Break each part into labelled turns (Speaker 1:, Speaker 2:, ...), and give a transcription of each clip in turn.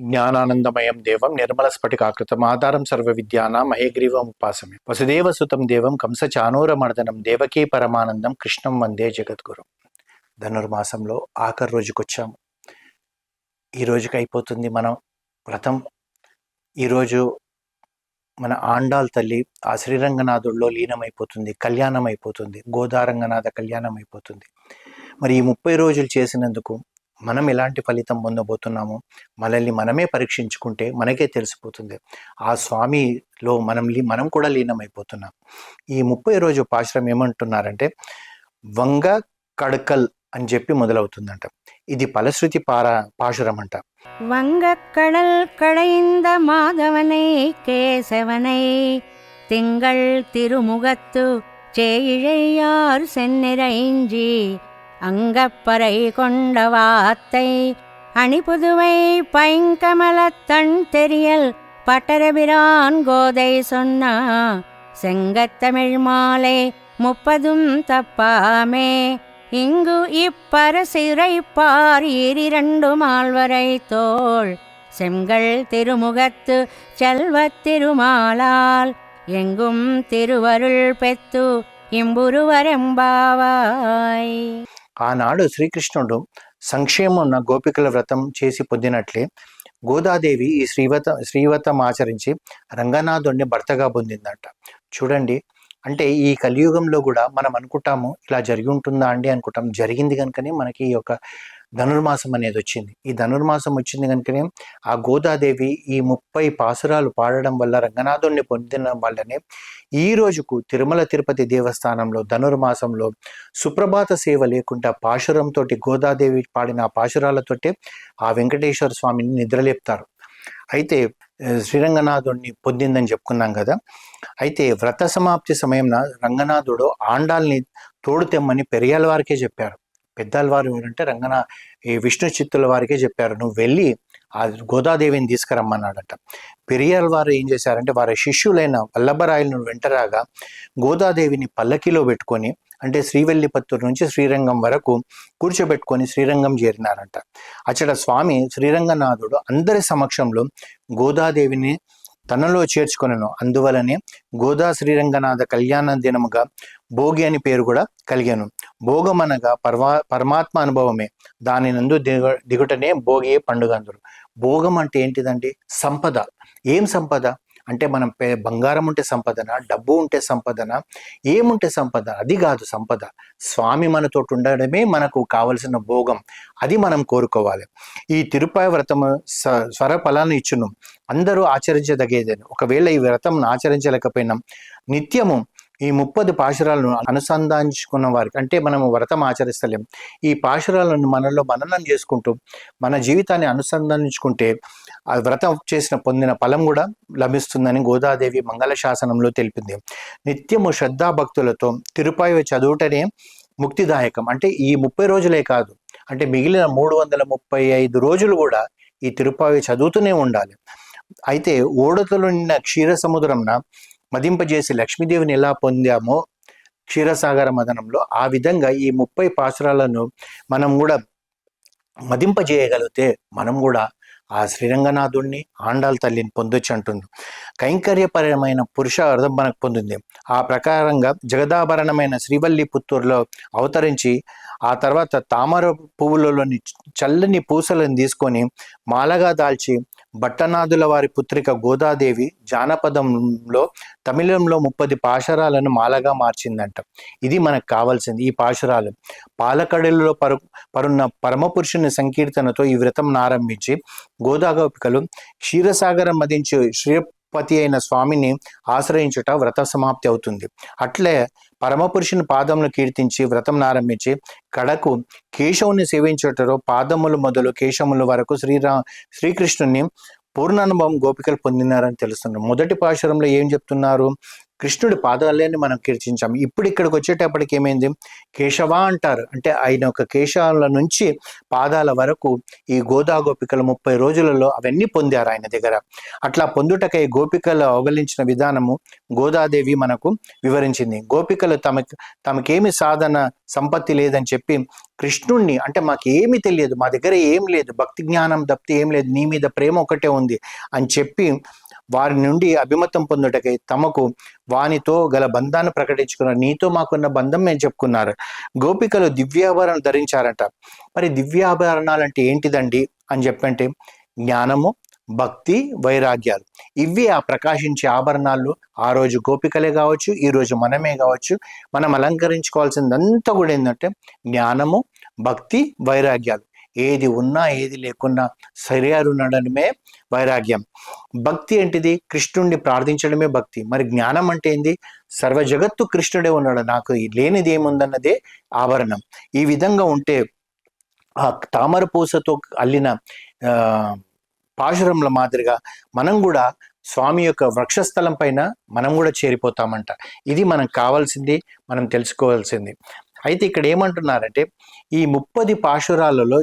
Speaker 1: జ్ఞానానందమయం దేవం నిర్మల స్ఫటికాకృతం ఆధారం సర్వ విద్యానాం మహేగ్రీవం ఉపాసమే. వసుదేవ సుతం దేవం కంస చానూరమర్దనం దేవకీ పరమానందం కృష్ణం వందే జగద్గురు. ధనుర్మాసంలో ఆఖరి రోజుకి వచ్చాము ఈ రోజుకి అయిపోతుంది మనం వ్రతం. ఈరోజు మన ఆండాల్ తల్లి ఆ శ్రీరంగనాథుల్లో లీనమైపోతుంది కళ్యాణం అయిపోతుంది గోదారంగనాథ కళ్యాణం అయిపోతుంది మరి ఈ ముప్పై రోజులు చేసినందుకు మనం ఎలాంటి ఫలితం పొందబోతున్నామో మనల్ని మనమే పరీక్షించుకుంటే మనకే తెలిసిపోతుంది ఆ స్వామిలో మనం లీ- మనం కూడా లీనమైపోతున్నాం ఈ ముప్పై రోజు పాశ్రం ఏమంటున్నారంటే వంగ కడకల్ అని చెప్పి మొదలవుతుందంట ఇది ఫలశ్రుతి పార పాశురం అంట
Speaker 2: வங்கக்கடல் கடைந்த மாதவனை கேசவனை திங்கள் திருமுகத்து சேயிழையார் செந்நிறைஞ்சி அங்கப்பறை கொண்ட வாத்தை அணிபுதுவை பைங்கமலத்தன் தெரியல் பட்டரபிரான் கோதை சொன்னா செங்கத்தமிழ் மாலை முப்பதும் தப்பாமே. இங்கு இப்பர பார் ஈரிரண்டு மால்வரை தோள் செங்கல் திருமுகத்து செல்வத் திருமாலால் எங்கும் திருவருள் பெத்து இம்புருவரெம்பாவாய்.
Speaker 1: ఆనాడు శ్రీకృష్ణుడు సంక్షేమం ఉన్న గోపికల వ్రతం చేసి పొందినట్లే గోదాదేవి ఈ శ్రీవత శ్రీవతం ఆచరించి రంగనాథుడిని భర్తగా పొందిందంట. చూడండి అంటే ఈ కలియుగంలో కూడా మనం అనుకుంటాము ఇలా జరిగి ఉంటుందా అండి అనుకుంటాం. జరిగింది కనుకనే మనకి ఈ యొక్క ధనుర్మాసం అనేది వచ్చింది. ఈ ధనుర్మాసం వచ్చింది కనుకనే ఆ గోదాదేవి ఈ ముప్పై పాసురాలు పాడడం వల్ల రంగనాథుడిని పొందిన వల్లనే ఈ రోజుకు తిరుమల తిరుపతి దేవస్థానంలో ధనుర్మాసంలో సుప్రభాత సేవ లేకుండా పాశురంతో గోదాదేవి పాడిన ఆ పాశురాలతోటే ఆ వెంకటేశ్వర స్వామిని నిద్రలేపుతారు. అయితే శ్రీరంగనాథుడిని పొందిందని చెప్పుకున్నాం కదా. అయితే వ్రత సమాప్తి సమయంన రంగనాథుడు ఆండాల్ని తోడు తెమ్మని పెరియాల వారికే చెప్పారు. పెద్దల వారు ఎవరంటే రంగనా ఈ విష్ణు చిత్తుల వారికే చెప్పారు. నువ్వు వెళ్ళి ఆ గోదాదేవిని తీసుకురమ్మన్నాడట. పెరియాల వారు ఏం చేశారంటే వారి శిష్యులైన వల్లభరాయలను వెంటరాగా గోదాదేవిని పల్లకిలో పెట్టుకొని అంటే శ్రీవెల్లిపత్తూరు నుంచి శ్రీరంగం వరకు కూర్చోబెట్టుకొని శ్రీరంగం చేరినారంట. అచ్చట స్వామి శ్రీరంగనాథుడు అందరి సమక్షంలో గోదాదేవిని తనలో చేర్చుకొనను. అందువలనే గోదా శ్రీరంగనాథ కళ్యాణ దినముగా భోగి అని పేరు కూడా కలిగాను. భోగం అనగా పరమా పరమాత్మ అనుభవమే. దాని నందు దిగ దిగుటనే భోగి పండుగ అందరు. భోగం అంటే ఏంటిదండి? సంపద. ఏం సంపద? అంటే మనం పే- బంగారం ఉంటే సంపదన డబ్బు ఉంటే సంపదన ఏముంటే సంపద? అది కాదు సంపద. స్వామి మనతో ఉండడమే మనకు కావలసిన భోగం. అది మనం కోరుకోవాలి. ఈ తిరుపాయ వ్రతము స స్వర ఫలాన్ని ఇచ్చును. అందరూ ఆచరించదగేదని. ఒకవేళ ఈ వ్రతం ఆచరించలేకపోయినా. నిత్యము ఈ ముప్పది పాశురాలను అనుసంధానించుకున్న వారికి అంటే మనము వ్రతం ఆచరిస్తలేం. ఈ పాశురాలను మనలో మననం చేసుకుంటూ మన జీవితాన్ని అనుసంధానించుకుంటే ఆ వ్రతం చేసిన పొందిన ఫలం కూడా లభిస్తుందని గోదాదేవి మంగళ శాసనంలో తెలిపింది. నిత్యము శ్రద్ధాభక్తులతో తిరుపాయి చదువుటనే ముక్తిదాయకం. అంటే ఈ ముప్పై రోజులే కాదు అంటే మిగిలిన మూడు వందల ముప్పై ఐదు రోజులు కూడా ఈ తిరుపాయి చదువుతూనే ఉండాలి. అయితే ఓడతలు నిన్న క్షీర సముద్రంన మదింపజేసి లక్ష్మీదేవిని ఎలా పొందామో క్షీరసాగర మదనంలో ఆ విధంగా ఈ ముప్పై పాసురాలను మనం కూడా మదింపజేయగలిగితే మనం కూడా ఆ శ్రీరంగనాథుడిని ఆండాల తల్లిని పొందొచ్చు అంటుంది. కైంకర్యపరమైన పురుషార్థం మనకు పొందింది. ఆ ప్రకారంగా జగదాభరణమైన శ్రీవల్లి పుత్తూరులో అవతరించి ఆ తర్వాత తామర పువ్వులలోని చల్లని పూసలను తీసుకొని మాలగా దాల్చి భట్టనాథుల వారి పుత్రిక గోదాదేవి జానపదంలో తమిళంలో ముప్పది పాశరాలను మాలగా మార్చిందంట. ఇది మనకు కావాల్సింది ఈ పాశురాలు. పాలకడలో పరు పరున్న పరమపురుషుని సంకీర్తనతో ఈ వ్రతం ఆరంభించి గోదాగోపికలు క్షీరసాగరం మదించి పతి అయిన స్వామిని ఆశ్రయించుట వ్రత సమాప్తి అవుతుంది. అట్లే పరమపురుషుని పాదములు కీర్తించి వ్రతం ఆరంభించి కడకు కేశవుని సేవించుటలో పాదములు మొదలు కేశముల వరకు శ్రీరా శ్రీకృష్ణుని పూర్ణానుభవం గోపికలు పొందినారని తెలుస్తున్నారు మొదటి పాశురంలో ఏం చెప్తున్నారు? కృష్ణుడి పాదాలని మనం కీర్తించాం. ఇప్పుడు ఇక్కడికి వచ్చేటప్పటికి ఏమైంది? కేశవ అంటారు. అంటే ఆయన యొక్క కేశాల నుంచి పాదాల వరకు ఈ గోదా గోపికలు ముప్పై రోజులలో అవన్నీ పొందారు ఆయన దగ్గర. అట్లా పొందుటకై గోపికలు అవగలించిన విధానము గోదాదేవి మనకు వివరించింది. గోపికలు తమ తమకేమి సాధన సంపత్తి లేదని చెప్పి కృష్ణుణ్ణి అంటే మాకు తెలియదు మా దగ్గర ఏం లేదు భక్తి జ్ఞానం తప్పితే ఏం లేదు నీ మీద ప్రేమ ఒకటే ఉంది అని చెప్పి వారి నుండి అభిమతం పొందుటకై తమకు వానితో గల బంధాన్ని ప్రకటించుకున్నారు. నీతో మాకున్న బంధం మేము చెప్పుకున్నారు. గోపికలు దివ్యాభరణం ధరించారట. మరి దివ్యాభరణాలు అంటే ఏంటిదండి అని చెప్పంటే జ్ఞానము భక్తి వైరాగ్యాలు. ఇవి ఆ ప్రకాశించే ఆభరణాలు ఆ రోజు గోపికలే కావచ్చు ఈ రోజు మనమే కావచ్చు. మనం అలంకరించుకోవాల్సిందంతా కూడా ఏంటంటే జ్ఞానము భక్తి వైరాగ్యాలు. ఏది ఉన్నా ఏది లేకున్నా శరీరం ఉండడమే వైరాగ్యం. భక్తి ఏంటిది? కృష్ణుడిని ప్రార్థించడమే భక్తి. మరి జ్ఞానం అంటే ఏంది? సర్వ జగత్తు కృష్ణుడే ఉన్నాడు. నాకు లేనిది ఏముందన్నదే ఆభరణం. ఈ విధంగా ఉంటే ఆ తామర పూసతో అల్లిన ఆ పాశురంల మాదిరిగా మనం కూడా స్వామి యొక్క వృక్షస్థలం పైన మనం కూడా చేరిపోతామంట. ఇది మనకు కావాల్సింది మనం తెలుసుకోవాల్సింది. అయితే ఇక్కడ ఏమంటున్నారంటే ఈ ముప్పది పాశురాలలో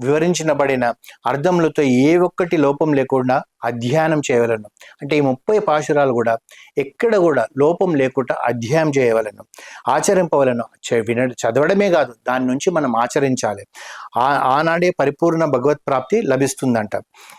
Speaker 1: వివరించబడిన అర్థములతో ఏ ఒక్కటి లోపం లేకుండా అధ్యయనం చేయవలను. అంటే ఈ ముప్పై పాశురాలు కూడా ఎక్కడ కూడా లోపం లేకుండా అధ్యయనం చేయవలను. ఆచరింపవలను. విన చదవడమే కాదు దాని నుంచి మనం ఆచరించాలి. ఆ ఆనాడే పరిపూర్ణ భగవత్ ప్రాప్తి లభిస్తుందంట.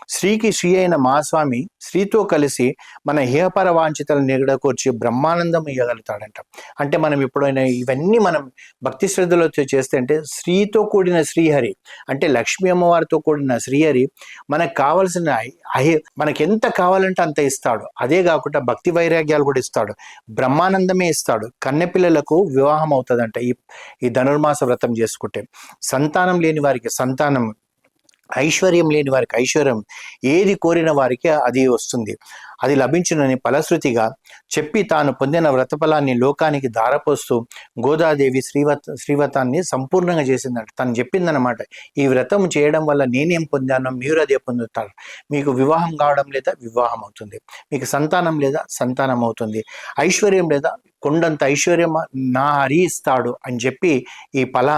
Speaker 1: శ్రీకి శ్రీ అయిన మహాస్వామి శ్రీతో కలిసి మన హేపర వాంఛితలను నిగడకూర్చి బ్రహ్మానందం ఇవ్వగలుగుతాడంట అంటే మనం ఎప్పుడైనా ఇవన్నీ మనం భక్తి శ్రద్ధలతో చేస్తే అంటే శ్రీతో కూడిన శ్రీహరి అంటే లక్ష్మీ అమ్మవారితో కూడిన శ్రీహరి మనకు కావలసిన అహే మనకి ఎంత కావాలంటే అంత ఇస్తాడు. అదే కాకుండా భక్తి వైరాగ్యాలు కూడా ఇస్తాడు. బ్రహ్మానందమే ఇస్తాడు. కన్నెపిల్లలకు వివాహం అవుతుందంట ఈ ఈ ధనుర్మాస వ్రతం చేసుకుంటే. సంతానం లేని వారికి సంతానం ఐశ్వర్యం లేని వారికి ఐశ్వర్యం ఏది కోరిన వారికి అది వస్తుంది. అది లభించునని ఫలశ్రుతిగా చెప్పి తాను పొందిన వ్రతఫలాన్ని లోకానికి దారపోస్తూ గోదాదేవి శ్రీవత శ్రీవతాన్ని సంపూర్ణంగా చేసిందంట. తను చెప్పిందనమాట ఈ వ్రతం చేయడం వల్ల నేనేం పొందానో మీరు అదే పొందుతారు. మీకు వివాహం కావడం లేదా వివాహం అవుతుంది. మీకు సంతానం లేదా సంతానం అవుతుంది. ఐశ్వర్యం లేదా కొండంత ఐశ్వర్యం నా హరి ఇస్తాడు అని చెప్పి ఈ ఫల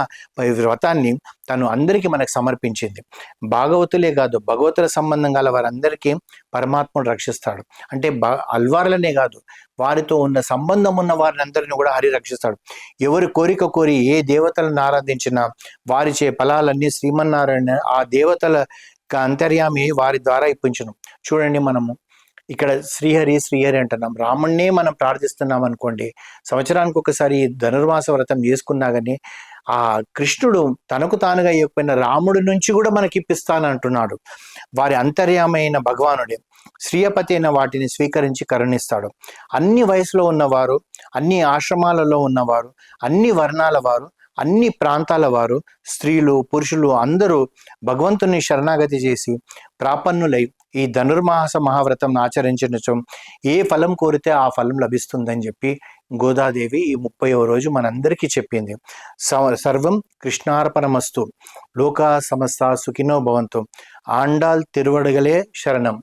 Speaker 1: వ్రతాన్ని తను అందరికీ మనకు సమర్పించింది. భాగవతులే కాదు భగవతుల సంబంధం గల వారందరికీ పరమాత్ముడు రక్షిస్తాడు. అంటే బ అల్వార్లనే కాదు. వారితో ఉన్న సంబంధం ఉన్న వారిని అందరిని కూడా హరి రక్షిస్తాడు. ఎవరి కోరిక కోరి ఏ దేవతలను ఆరాధించినా వారిచే ఫలాలన్నీ శ్రీమన్నారాయణ ఆ దేవతల అంతర్యామి వారి ద్వారా ఇప్పించను. చూడండి మనము ఇక్కడ శ్రీహరి శ్రీహరి అంటున్నాం. రాముణ్ణే మనం ప్రార్థిస్తున్నాం అనుకోండి సంవత్సరానికి ఒకసారి ధనుర్వాస ధనుర్మాస వ్రతం చేసుకున్నా కానీ ఆ కృష్ణుడు తనకు తానుగా ఇవ్వకపోయిన రాముడి నుంచి కూడా మనకి ఇప్పిస్తాను అంటున్నాడు వారి అంతర్యామైన భగవానుడే. శ్రీయపతి అయిన వాటిని స్వీకరించి కరుణిస్తాడు. అన్ని వయసులో ఉన్నవారు అన్ని ఆశ్రమాలలో ఉన్నవారు అన్ని వర్ణాల వారు అన్ని ప్రాంతాల వారు స్త్రీలు పురుషులు అందరూ భగవంతుని శరణాగతి చేసి ప్రాపన్నులై ఈ ధనుర్మాస మహావ్రతం ఆచరించవచ్చు ఏ ఫలం కోరితే ఆ ఫలం లభిస్తుందని చెప్పి గోదాదేవి ఈ ముప్పైవ రోజు మనందరికీ చెప్పింది. స- సర్వం కృష్ణార్పణమస్తు. లోకా సమస్త సుఖినో భవంతు. ఆండాల్ తిరువడగలే శరణం.